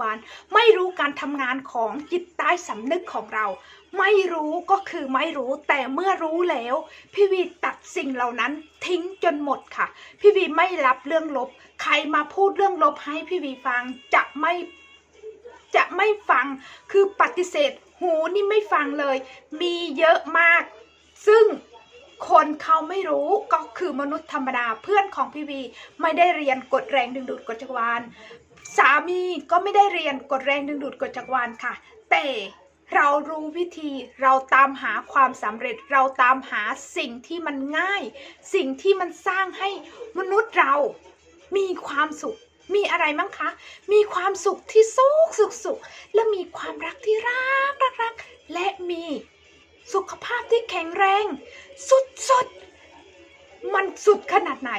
วานไม่รู้การทำงานของจิตใต้สำนึกของเรา ไม่รู้ก็คือไม่รู้แต่เมื่อรู้แล้วพี่วีตัดสิ่งเหล่านั้นทิ้งจนหมดค่ะ พี่วีไม่รับเรื่องลบ ใครมาพูดเรื่องลบให้พี่วีฟังจะไม่จะไม่ฟังคือปฏิเสธ หูนี่ไม่ฟังเลย มีเยอะมาก ซึ่งคนเขาไม่รู้ก็คือมนุษย์ธรรมดาเพื่อนของพี่วี ไม่ได้เรียนกฎแรงดึงดูดกฎจักรวาล สามีก็ไม่ได้เรียนกฎแรงดึงดูดกฎจักรวาลค่ะ แต่เรารู้วิธีเราตามหาความสำเร็จเราตามหาสิ่งที่มันง่าย สิ่งที่มันสร้างให้มนุษย์เรามีความสุข มีอะไรมั้งคะ มีความสุขที่สุขสุขสุขและมีความรักที่รักรักรักและมีสุขภาพที่แข็งแรง สุดสุดมันสุดขนาดไหน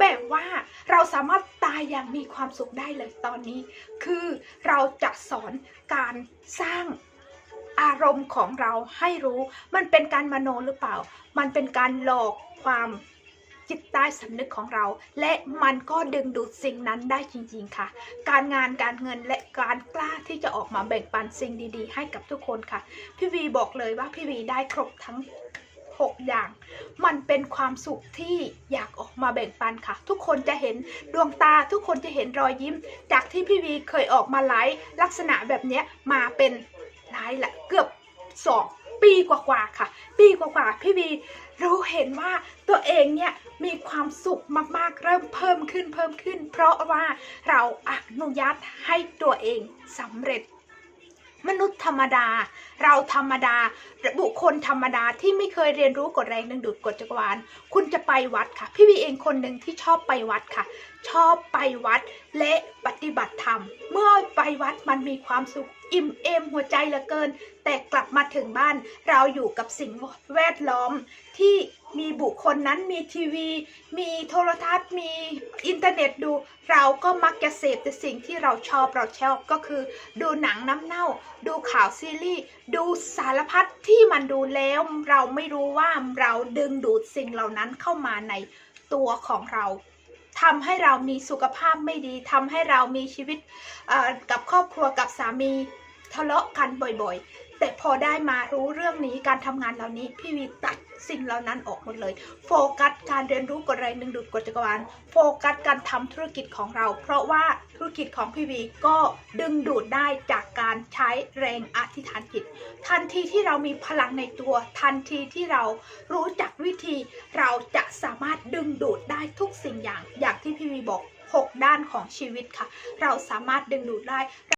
แบบว่าเรา ยอย่างมีความสุขได้เลยตอนนี้ คือเราจะสอนการสร้างอารมณ์ของเราให้รู้ มันเป็นการมโนหรือเปล่า มันเป็นการหลอกความจิตใต้สำนึกของเรา และมันก็ดึงดูดสิ่งนั้นได้จริงๆค่ะ การงานการเงินและการกล้าที่จะออกมาแบ่งปันสิ่งดีๆ ให้กับทุกคนค่ะ พี่วีบอกเลยว่าพี่วีได้ครบทั้ง 6 อย่าง มันเป็นความสุขที่อยากออกมาแบ่งปันค่ะ ทุกคนจะเห็นดวงตาทุกคนจะเห็นรอยยิ้ม จากที่พี่วีเคยออกมาไลฟ์ลักษณะแบบนี้มาเป็นไลฟ์ละเกือบสองปีกว่าๆค่ะ ปีกว่าๆพี่วีรู้เห็นว่าตัวเองเนี่ยมีความสุขมากๆเริ่มเพิ่มขึ้นเพิ่มขึ้น เพราะว่าเราอนุญาตให้ตัวเองสำเร็จ มนุษย์ธรรมดา เราธรรมดา บุคคลธรรมดาที่ไม่เคยเรียนรู้กฎแรงดึงดูดกฎจักรวาล คุณจะไปวัดค่ะ พี่วีเองคนหนึ่งที่ชอบไปวัดค่ะ ชอบไปวัดและปฏิบัติธรรม ไปวัดมันมีความสุข อิ่มเอมหัวใจเหลือเกิน แต่กลับมาถึงบ้าน เราอยู่กับสิ่งแวดล้อม ที่มีบุคคลนั้นมีทีวี มีโทรทัศน์ มีอินเทอร์เน็ตดู เราก็มักจะเสพแต่สิ่งที่เราชอบเราชอบก็คือ ดูหนังน้ำเน่า ดูข่าวซีรีส์ดูสารพัดที่มันดูแล้ว เราไม่รู้ว่าเราดึงดูดสิ่งเหล่านั้นเข้ามาในตัวของเรา ทำให้เรามีสุขภาพไม่ดีทำให้เรามีชีวิตกับครอบครัวกับสามี ทะเลาะกันบ่อยๆ แต่พอได้มารู้เรื่องนี้การทำงานเหล่านี้ พี่วีตัดสิ่งเหล่านั้นออกหมดเลย โฟกัสการเรียนรู้กฎแรงดึงดูดกฎจักรวาลโฟกัสการทำธุรกิจของเรา เพราะว่าธุรกิจของพี่วีก็ดึงดูดได้จากการใช้แรงอธิษฐานจิต ทันทีที่เรามีพลังในตัว ทันทีที่เรารู้จักวิธี เราจะสามารถดึงดูดได้ทุกสิ่งอย่างอย่างที่พี่วีบอก 6 ด้านของชีวิตค่ะ เราสามารถดึงดูดได้